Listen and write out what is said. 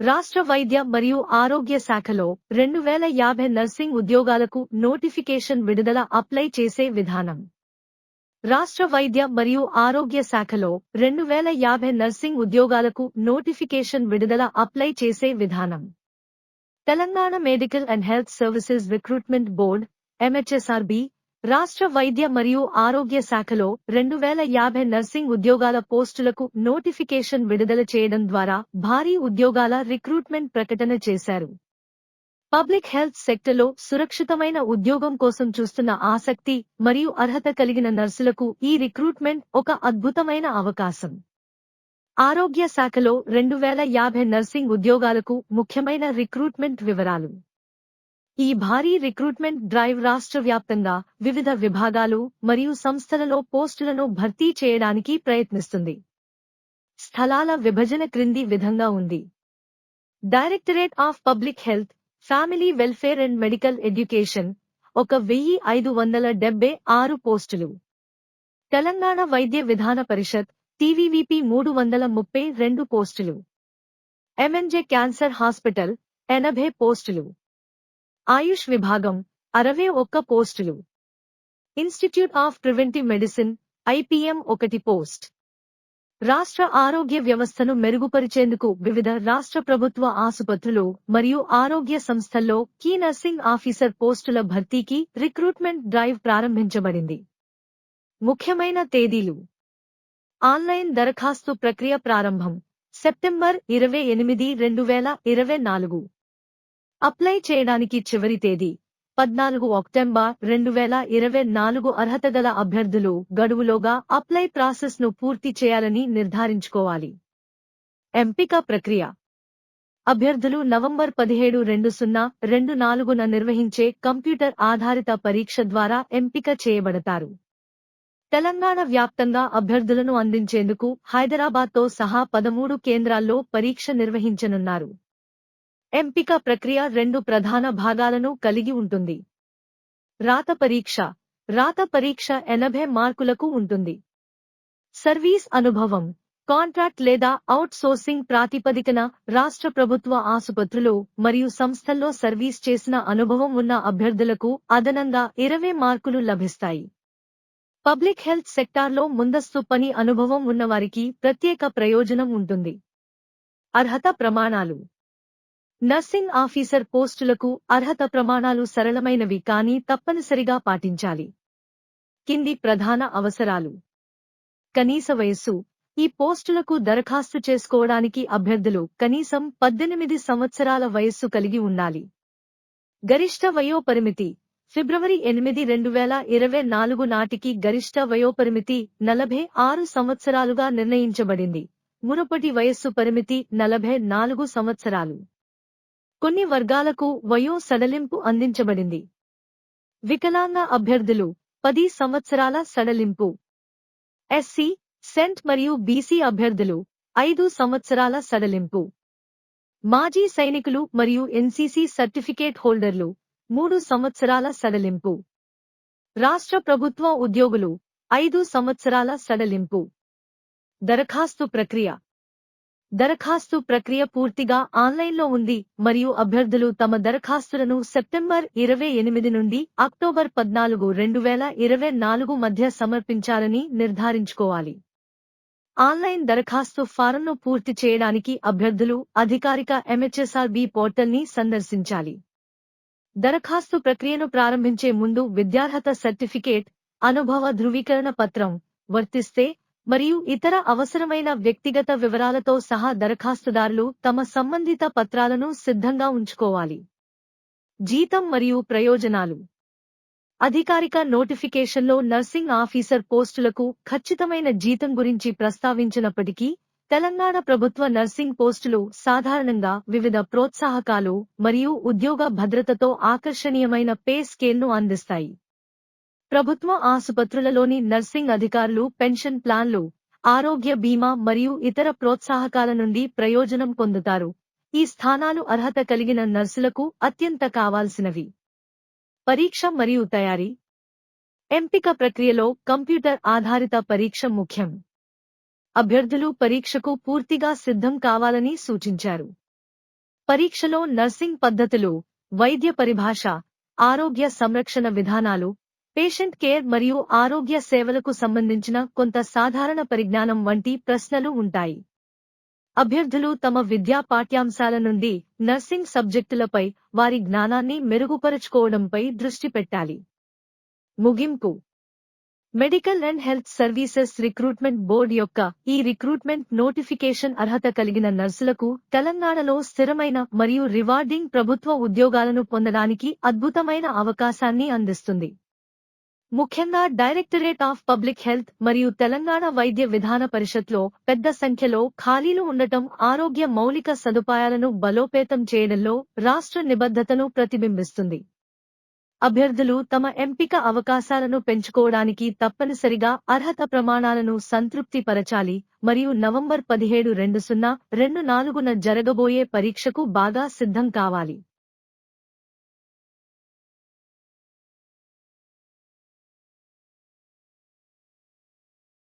రాష్ట్ర వైద్య మరియు ఆరోగ్య శాఖలో రెండు వేల యాభై నర్సింగ్ ఉద్యోగాలకు నోటిఫికేషన్ విడుదల అప్లై చేసే విధానం. రాష్ట్ర వైద్య మరియు ఆరోగ్య శాఖలో రెండు వేల యాభై నర్సింగ్ ఉద్యోగాలకు నోటిఫికేషన్ విడుదల అప్లై చేసే విధానం. Telangana medical and health services recruitment board MHSRB రాష్ట్ర వైద్య మరియు ఆరోగ్య శాఖలో రెండు వేల యాభై నర్సింగ్ ఉద్యోగాల పోస్టులకు నోటిఫికేషన్ విడుదల చేయడం ద్వారా భారీ ఉద్యోగాల రిక్రూట్మెంట్ ప్రకటన చేశారు. పబ్లిక్ హెల్త్ సెక్టర్లో సురక్షితమైన ఉద్యోగం కోసం చూస్తున్న ఆసక్తి మరియు అర్హత కలిగిన నర్సులకు ఈ రిక్రూట్మెంట్ ఒక అద్భుతమైన అవకాశం. ఆరోగ్య శాఖలో రెండు వేల యాభై నర్సింగ్ ఉద్యోగాలకు ముఖ్యమైన రిక్రూట్మెంట్ వివరాలు. ఈ భారీ రిక్రూట్మెంట్ డ్రైవ్ రాష్ట్ర వ్యాప్తంగా వివిధ విభాగాలు మరియు సంస్థలలో పోస్టులను భర్తీ చేయడానికి ప్రయత్నిస్తుంది. స్థలాల విభజన క్రింది విధంగా ఉంది. Directorate of public health family welfare and medical education ఒక వెయ్యి ఐదు వందల డెబ్బై ఆరు పోస్టులు. తెలంగాణ వైద్య విధాన పరిషత్ టీవీవీపీ మూడు వందల ముప్పై రెండు పోస్టులు. ఎంఎన్జే క్యాన్సర్ హాస్పిటల్ ఎనభై పోస్టులు. ఆయుష్ విభాగం అరవై ఒక్క పోస్టులు. Institute of preventive medicine IPM ఒకటి పోస్ట్. రాష్ట్ర ఆరోగ్య వ్యవస్థను మెరుగుపరిచేందుకు వివిధ రాష్ట్ర ప్రభుత్వ ఆసుపత్రులు మరియు ఆరోగ్య సంస్థల్లో కీ నర్సింగ్ ఆఫీసర్ పోస్టుల భర్తీకి రిక్రూట్మెంట్ డ్రైవ్ ప్రారంభించబడింది. ముఖ్యమైన తేదీలు. ఆన్లైన్ దరఖాస్తు ప్రక్రియ ప్రారంభం. సెప్టెంబర్ ఇరవై ఎనిమిది రెండు వేల ఇరవై నాలుగు. అప్లై చేయడానికి చివరి తేదీ పద్నాలుగు అక్టోబర్ రెండు వేల ఇరవై నాలుగు అర్హత గల అభ్యర్థులు గడువులోగా అప్లై ప్రాసెస్ను పూర్తి చేయాలని నిర్ధారించుకోవాలి. ఎంపిక ప్రక్రియ. అభ్యర్థులు నవంబర్ పదిహేడు రెండు సున్నా రెండు నాలుగున నిర్వహించే కంప్యూటర్ ఆధారిత పరీక్ష ద్వారా ఎంపిక చేయబడతారు. తెలంగాణ వ్యాప్తంగా అభ్యర్థులను అందించేందుకు హైదరాబాద్తో సహా పదమూడు కేంద్రాల్లో పరీక్ష నిర్వహించనున్నారు. ఎంపిక ప్రక్రియ రెండు ప్రధాన భాగాలను కలిగి ఉంటుంది. రాత పరీక్ష. రాత పరీక్ష ఎనభై మార్కులకు ఉంటుంది. సర్వీస్ అనుభవం. కాంట్రాక్ట్ లేదా అవుట్సోర్సింగ్ ప్రాతిపదికన రాష్ట్ర ప్రభుత్వ ఆసుపత్రులు మరియు సంస్థల్లో సర్వీస్ చేసిన అనుభవం ఉన్న అభ్యర్థులకు అదనంగా ఇరవై మార్కులు లభిస్తాయి. పబ్లిక్ హెల్త్ సెక్టార్లో ముందస్తు పని అనుభవం ఉన్నవారికి ప్రత్యేక ప్రయోజనం ఉంటుంది. అర్హత ప్రమాణాలు. నర్సింగ్ ఆఫీసర్ పోస్టులకు అర్హత ప్రమాణాలు సరళమైనవి కానీ తప్పనిసరిగా పాటించాలి. కింది ప్రధాన అవసరాలు. కనీస వయస్సు. ఈ పోస్టులకు దరఖాస్తు చేసుకోవడానికి అభ్యర్థులు కనీసం పద్దెనిమిది సంవత్సరాల వయస్సు కలిగి ఉండాలి. గరిష్ట వయోపరిమితి. ఫిబ్రవరి ఎనిమిది రెండు వేల ఇరవై నాలుగు నాటికి గరిష్ట వయోపరిమితి నలభై ఆరు సంవత్సరాలుగా నిర్ణయించబడింది. మునుపటి వయస్సు పరిమితి నలభై నాలుగు సంవత్సరాలు. కొన్ని వర్గాలకు వయో సడలింపు అందించబడింది. వికలాంగ అభ్యర్థులు పది సంవత్సరాల సడలింపు. ఎస్సీ సెంట్ మరియు బీసీ అభ్యర్థులు ఐదు సంవత్సరాల సడలింపు. మాజీ సైనికులు మరియు ఎన్సీసీ సర్టిఫికేట్ హోల్డర్లు మూడు సంవత్సరాల సడలింపు. రాష్ట్ర ప్రభుత్వ ఉద్యోగులు ఐదు సంవత్సరాల సడలింపు. దరఖాస్తు ప్రక్రియ. దరఖాస్తు ప్రక్రియ పూర్తిగా ఆన్లైన్లో ఉంది మరియు అభ్యర్థులు తమ దరఖాస్తులను సెప్టెంబర్ ఇరవై ఎనిమిది నుండి అక్టోబర్ పద్నాలుగు రెండు వేల ఇరవై నాలుగు మధ్య సమర్పించాలని నిర్ధారించుకోవాలి. ఆన్లైన్ దరఖాస్తు ఫారంను పూర్తి చేయడానికి అభ్యర్థులు అధికారిక ఎంహెచ్ఎస్ఆర్బి పోర్టల్ని సందర్శించాలి. దరఖాస్తు ప్రక్రియను ప్రారంభించే ముందు విద్యార్హత సర్టిఫికేట్ అనుభవ ధృవీకరణ పత్రం వర్తిస్తే మరియు ఇతర అవసరమైన వ్యక్తిగత వివరాలతో సహా దరఖాస్తుదారులు తమ సంబంధిత పత్రాలను సిద్ధంగా ఉంచుకోవాలి. జీతం మరియు ప్రయోజనాలు. అధికారిక నోటిఫికేషన్లో నర్సింగ్ ఆఫీసర్ పోస్టులకు ఖచ్చితమైన జీతం గురించి ప్రస్తావించినప్పటికీ తెలంగాణ ప్రభుత్వ నర్సింగ్ పోస్టులు సాధారణంగా వివిధ ప్రోత్సాహకాలు మరియు ఉద్యోగ భద్రతతో ఆకర్షణీయమైన పే స్కేల్ను అందిస్తాయి. ప్రభుత్వ ఆసుపత్రులలోని నర్సింగ్ అధికారులు పెన్షన్ ప్లాన్లు ఆరోగ్య బీమా మరియు ఇతర ప్రోత్సాహకాల నుండి ప్రయోజనం పొందుతారు. ఈ స్థానాలు అర్హత కలిగిన నర్సులకు అత్యంత కావాల్సినవి. పరీక్ష మరియు తయారీ. ఎంపిక ప్రక్రియలో కంప్యూటర్ ఆధారిత పరీక్ష ముఖ్యం. అభ్యర్థులు పరీక్షకు పూర్తిగా సిద్ధం కావాలని సూచించారు. పరీక్షలో నర్సింగ్ పద్ధతులు వైద్య పరిభాష ఆరోగ్య సంరక్షణ విధానాలు పేషెంట్ కేర్ మరియు ఆరోగ్య సేవలకు సంబంధించిన కొంత సాధారణ పరిజ్ఞానం వంటి ప్రశ్నలు ఉంటాయి. అభ్యర్థులు తమ విద్యా పాఠ్యాంశాల నుండి నర్సింగ్ సబ్జెక్టులపై వారి జ్ఞానాన్ని మెరుగుపరుచుకోవడంపై దృష్టి పెట్టాలి. ముగింపు. Medical and health services recruitment board యొక్క ఈ రిక్రూట్మెంట్ నోటిఫికేషన్ అర్హత కలిగిన నర్సులకు తెలంగాణలో స్థిరమైన మరియు రివార్డింగ్ ప్రభుత్వ ఉద్యోగాలను పొందడానికి అద్భుతమైన అవకాశాన్ని అందిస్తుంది. ముఖ్యంగా డైరెక్టరేట్ ఆఫ్ పబ్లిక్ హెల్త్ మరియు తెలంగాణ వైద్య విధాన పరిషత్లో పెద్ద సంఖ్యలో ఖాళీలు ఉండటం ఆరోగ్య మౌలిక సదుపాయాలను బలోపేతం చేయడంలో రాష్ట్ర నిబద్ధతను ప్రతిబింబిస్తుంది. అభ్యర్థులు తమ ఎంపిక అవకాశాలను పెంచుకోవడానికి తప్పనిసరిగా అర్హత ప్రమాణాలను సంతృప్తి పరచాలి మరియు నవంబర్ పదిహేడు రెండు సున్నా రెండు నాలుగున జరగబోయే పరీక్షకు బాగా సిద్ధం కావాలి.